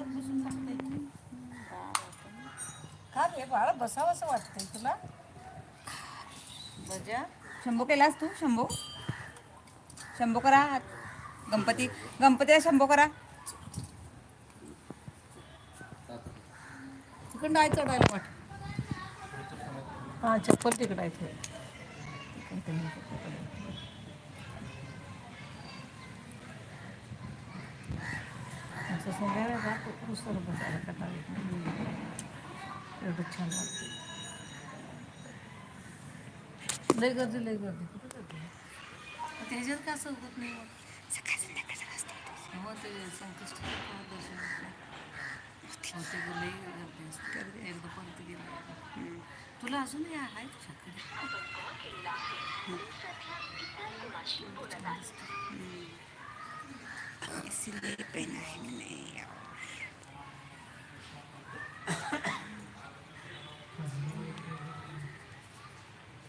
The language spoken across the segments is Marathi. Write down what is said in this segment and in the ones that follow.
घरात बसून सांगता येते का रे बाळा बसावं असं वाटतंय तुला? मजा. शंभू केलास तू शंभू? शंभू करा हात. गणपती गणपतीला शंभू करा. तिकडं नाही चढायला वाट. हा चप्पल तिकडं आहे. असं संध्याकाळी राहत पुस्तक बसायला कंटाळा. एवढं छान वाटतं लय गर्दी लय गर्दी कुठं गर्दी त्याच्यात का असं होत नाही मग ते संकष्टी दर्शन हो, ते लई गर्दी असते एकदा पर्यंत गेलं तुला अजूनही आहे तुझ्याकडे इसीलिए पहना है मैंने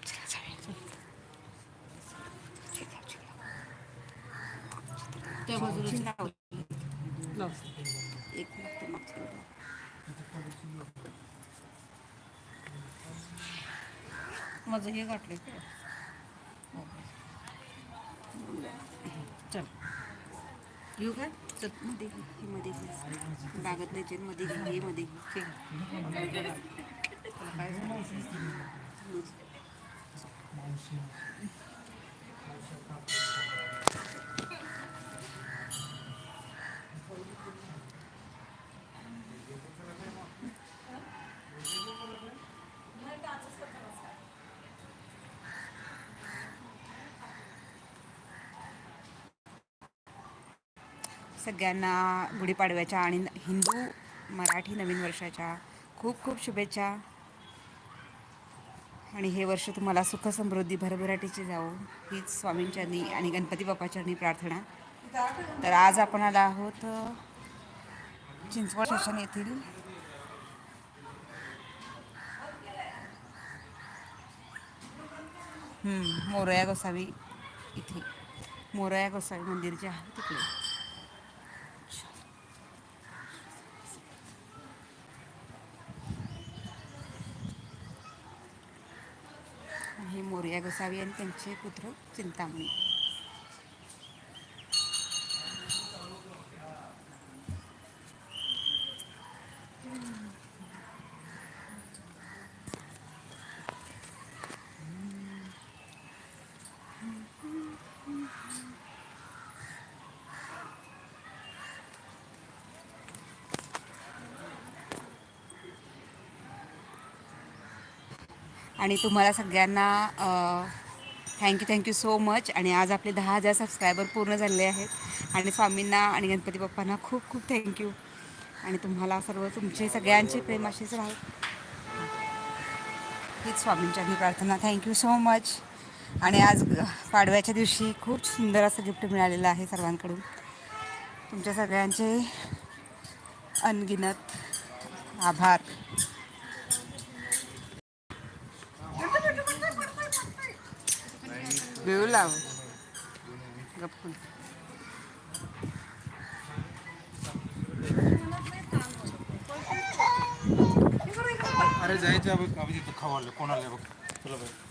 चला जाऊया. चला, चला. त्या बाजूला लावली. एक. माझं हे गाठले का चल येऊ काय चलमध्ये घे, हे मध्ये घे. बागत नाही चेन मध्ये घे, हे मध्ये घे. काय सगळ्यांना गुढीपाडव्याच्या आणि हिंदू मराठी नवीन वर्षाच्या खूप खूप शुभेच्छा. आणि हे वर्ष तुम्हाला सुख समृद्धी भरभराटीची जाऊ हीच स्वामींच्यानी आणि गणपती बाप्पाच्यानी प्रार्थना. तर आज आपण आलो आहोत चिंचवड स्टेशन येथील मोरया गोसावी इथे. मोरया गोसावी मंदिर जे आहे तिकडे हे मोरया गोसावी आणि त्यांचे पुत्र चिंतामणी आणि तुम्हाला सगळ्यांना थँक्यू थँक्यू सो मच आणि आज आपले दहा हजार सबस्क्रायबर पूर्ण झालेले आहेत. आणि स्वामींना आणि गणपती बाप्पांना खूप खूप थँक्यू आणि तुम्हाला सर्व तुमचे सगळ्यांचे प्रेम असेच राहू हीच स्वामींच्या मी प्रार्थना. थँक्यू सो मच आणि आज ग- पाडव्याच्या दिवशी खूप सुंदर असं गिफ्ट मिळालेलं आहे सर्वांकडून. तुमच्या सगळ्यांचे अनगिनत आभार. वेळ लाव गप्पून. अरे जायचं बघ आम्ही तिथं कोणाला बघ? तुला बघ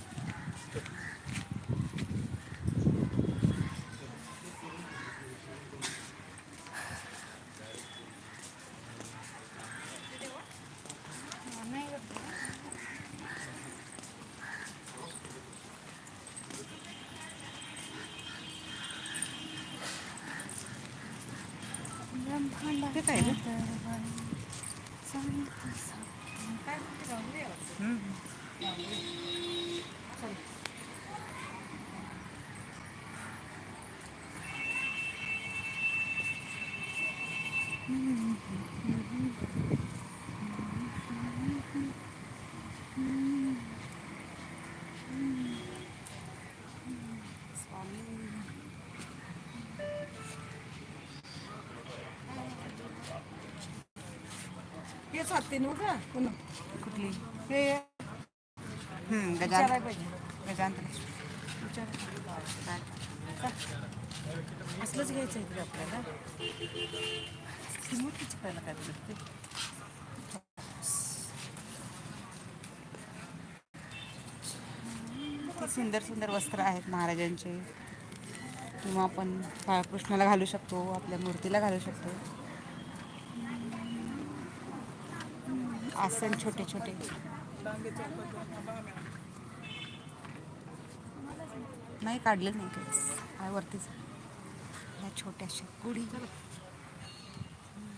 ते काय रे? हे साते नऊ का पुन्हा. कुठली? हे विचारायला गजान. गजांतर असलंच घ्यायचं आहे इकडे आपल्याला. ती मोठी चिपायला काय किती सुंदर सुंदर वस्त्र आहेत महाराजांचे. किंवा आपण बाळकृष्णाला घालू शकतो आपल्या मूर्तीला घालू शकतो. आसन छोटे छोटे. नाही काढले नाही आहे वरतीच ह्या छोट्याशा गुढी.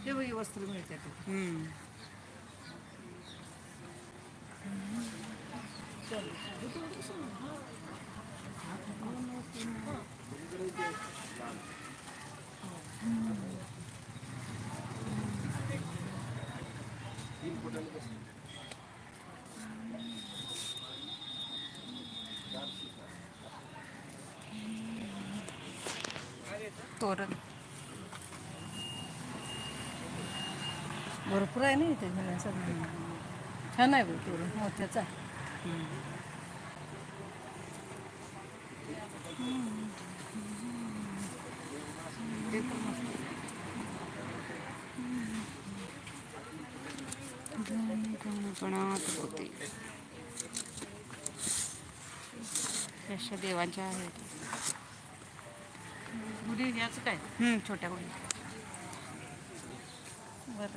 हे बघ वस्त्र मिळते हम्म. तोरण. भरपूर आहे ना इथे घेण्यासाठी छान आहे बघ तोरण. मोत्याचा ते पण मस्त गणात होते अशा देवांच्या आहेत. गुढी काय? हम्म, छोट्या गुढी. बरं.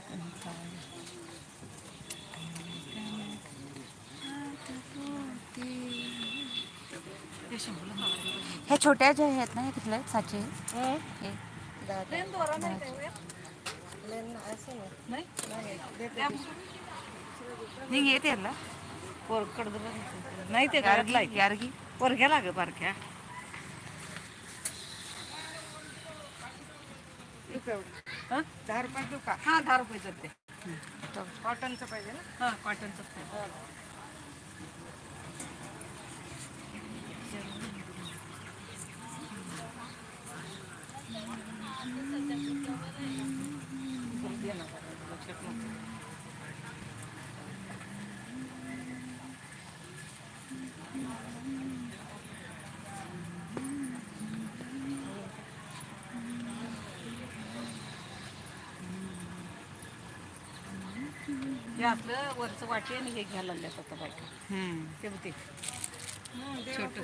ते शंभूला. ह्या छोट्या ज्या आहेत ना हे कुठल्या आहेत साचे. हं? हे. नाही काय नाही. नाही ते घरातला आहे. यारगी पोरग्या लाग बारक्या हं? दहा रुपये का हा दहा रुपयाचं ते कॉटनचं पाहिजे ना हा कॉटनचं पाहिजे हे आपलं वरचं वाटी आणि हे घ्यायला लागल्यात आता बायका. हम्म. ते बघ ते छोट.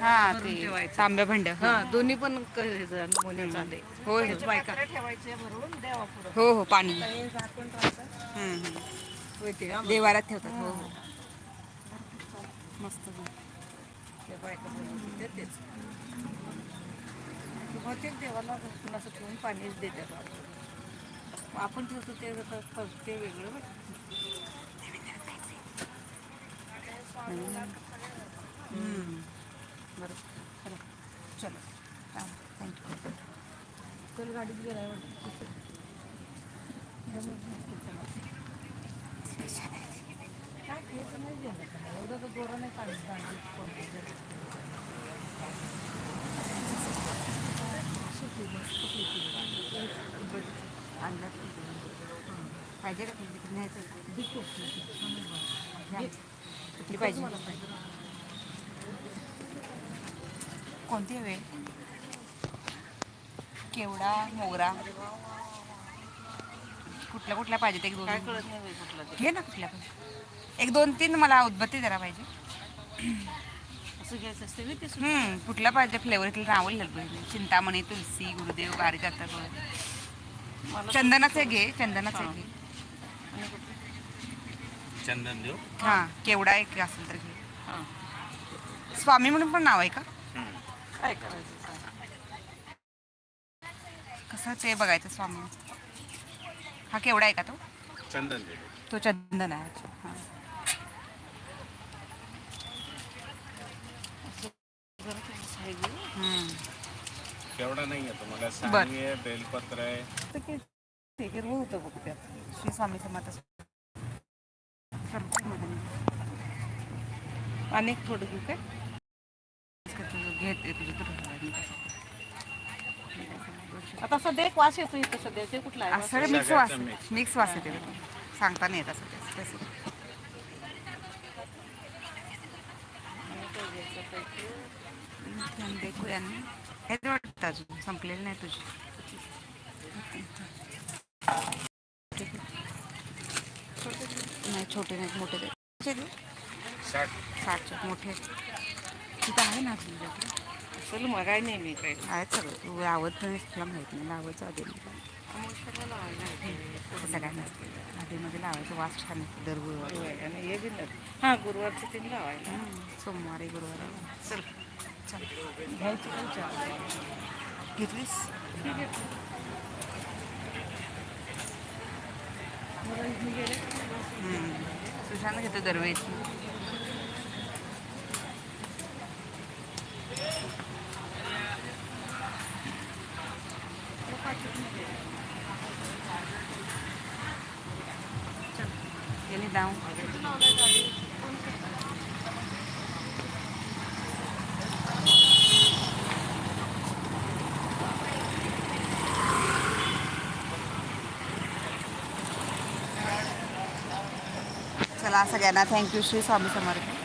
हा भरून ते. तांब्या भांड हा. दोन्ही पण होय बायका. ठेवायचे भरून द्यावा पुढं. हो हो पाणी. हम्म, हम्म. होय ते हा. देवारात ठेवतात हो हो. मस्त ते बायका बनवून देते तेच. बहुतेक देवाला कुणाचं ठेवून पाणीच देतात. आपण ठेवतो ते ते वेगळं. हम्म. बरोबर चला चलो थँक्यू चल गाडीत गेला. एवढं तर दोरा नाही काढत गाडीत कोणतं. आणलं पाहिजे का. कुठली पाहिजे कोणती हवे केवडा मोगरा? कुठल्या कुठल्या पाहिजेत? एक काय दोन कळत नाही बाई कुठला ते. घे ना कुठल्या पण. एक दोन तीन मला उदबत्ती जरा पाहिजे. असं घ्यायचं असते ते कुठला पाहिजे? फ्लेवर इथलं नाव लिहिलं चिंतामणी तुलसी गुरुदेव पारिजात मला चंदनाचे घे चंदनाचे हा. घे? चंदन देव हा केवढा एक असेल तर घे हां. स्वामी म्हणून पण नाव आहे का काय करायचं सांग. कसं ते बघायचं स्वामी हा केवढा आहे का तो चंदन देव तो चंदन आहे अच्छा हा. जरा. हम्म. केवढा नाही आहे तुम्हाला बर. सांगी आहे बेलपत्र आहे तर ते ते हिरवं होतं बघ त्यात श्री स्वामी समर्थ एक थोडं घेऊ काय घेते तुझी आता सध्या एक वास येतो इथं सध्या ते कुठला आहे वास? मिक्स वास. मिक्स वास येते. सांगता नाही येत असं ते specific. आणि तो घ्यायचा पैकी. आपण देखूया ना. हे वाटतं अजून संपलेलं नाही तुझी नाही छोटे नाहीत मोठे ते कसे ते? साठ. मोठे तिथं आहे ना असेल मग काय नाही मी काही. आहेत सगळं. तू लावत नाही तुला माहिती नाही. लावायचं आधी लावायला येते. सगळ्यांना आधीमध्ये लावायचं वास छान दर गुरुवारी. हे हां गुरुवारचे तीन लावायला. सोमवारी गुरुवारी. चल. चल. घ्यायची काय घेतलीस ठीक आहे बरं, इथनं गेले सुशांत घेतो दरवेळेस यांनी जाऊ सगळ्यांना. Thank you Shri Swami Samarth.